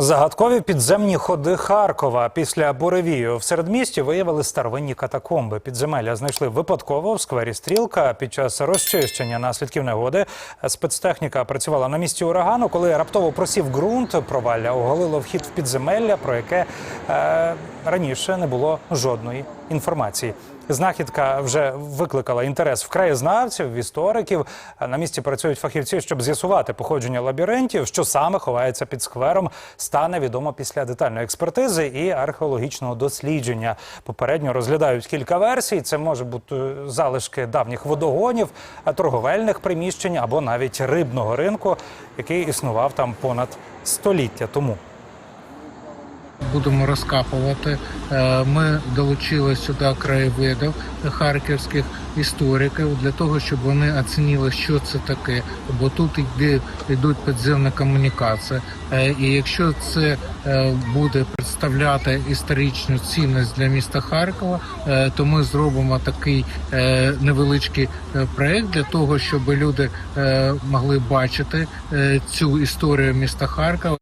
Загадкові підземні ходи Харкова після буревію в середмісті виявили старовинні катакомби. Підземелля знайшли випадково в сквері Стрілка. Під час розчищення наслідків негоди спецтехніка працювала на місці урагану. Коли раптово просів ґрунт, провалля оголило вхід в підземелля, про яке е, раніше не було жодної інформації. Знахідка вже викликала інтерес в краєзнавців, в істориків. На місці працюють фахівці, щоб з'ясувати походження лабіринтів, що саме ховається під сквером, стане відомо після детальної експертизи і археологічного дослідження. Попередньо розглядають кілька версій. Це може бути залишки давніх водогонів, торговельних приміщень або навіть рибного ринку, який існував там понад століття тому. Будемо розкапувати. Е, Ми долучили сюди краєвидів харківських істориків для того, щоб вони оцінили, що це таке. Бо тут йде йдуть підземні комунікації. Е, І якщо це е, буде представляти історичну цінність для міста Харкова, то ми зробимо такий невеличкий проект для того, щоб люди могли бачити цю історію міста Харкова.